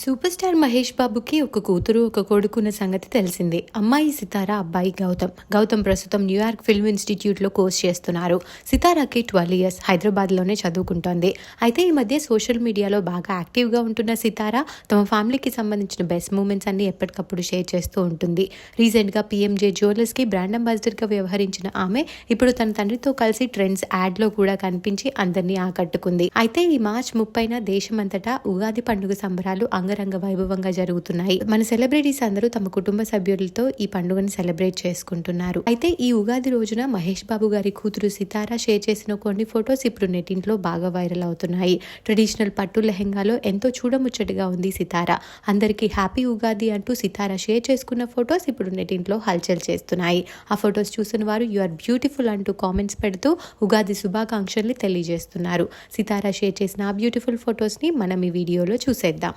Super star Mahesh బాబుకి ఒక కూతురు ఒక కొడుకున్న సంగతి తెలిసిందే. అమ్మాయి సితార అబ్బాయి గౌతమ్. గౌతమ్ ప్రస్తుతం న్యూయార్క్ ఫిల్మ్ ఇన్స్టిట్యూట్లో కోర్స్ చేస్తున్నారు. సితారాకి ట్వెల్వ్ ఇయర్స్ హైదరాబాద్లోనే చదువుకుంటోంది. అయితే ఈ మధ్య సోషల్ మీడియాలో బాగా యాక్టివ్గా ఉంటున్న సితార తమ ఫ్యామిలీకి సంబంధించిన బెస్ట్ మూమెంట్స్ అన్ని ఎప్పటికప్పుడు షేర్ చేస్తూ ఉంటుంది. రీసెంట్గా పీఎంజే పిఎంజే కి బ్రాండ్ అంబాసిడర్గా వ్యవహరించిన ఆమె ఇప్పుడు తన తండ్రితో కలిసి ట్రెండ్స్ యాడ్లో కూడా కనిపించి అందరినీ ఆకట్టుకుంది. అయితే ఈ మార్చ్ ముప్పైన దేశమంతటా ఉగాది పండుగ సంబరాలు అంగరంగ వైభవంగా జరుగుతున్నాయి. మన సెలబ్రిటీస్ అందరూ తమ కుటుంబ సభ్యులతో ఈ పండుగను సెలబ్రేట్ చేసుకుంటున్నారు. అయితే ఈ ఉగాది రోజున మహేష్ బాబు గారి కూతురు సితారా షేర్ చేసిన కొన్ని ఫొటోస్ ఇప్పుడు నెటింట్లో బాగా వైరల్ అవుతున్నాయి. ట్రెడిషనల్ పట్టు లెహెంగాలో ఎంతో చూడముచ్చటగా ఉంది సితారా. అందరికీ హ్యాపీ ఉగాది అంటూ సితారా షేర్ చేసుకున్న ఫొటోస్ ఇప్పుడు నెటింట్లో హల్చల్ చేస్తున్నాయి. ఆ ఫొటోస్ చూసిన వారు యు ఆర్ బ్యూటిఫుల్ అంటూ కామెంట్స్ పెడుతూ ఉగాది శుభాకాంక్షల్ని తెలియజేస్తున్నారు. సితారా షేర్ చేసిన ఆ బ్యూటిఫుల్ ఫొటోస్ని మనం ఈ వీడియోలో చూసేద్దాం.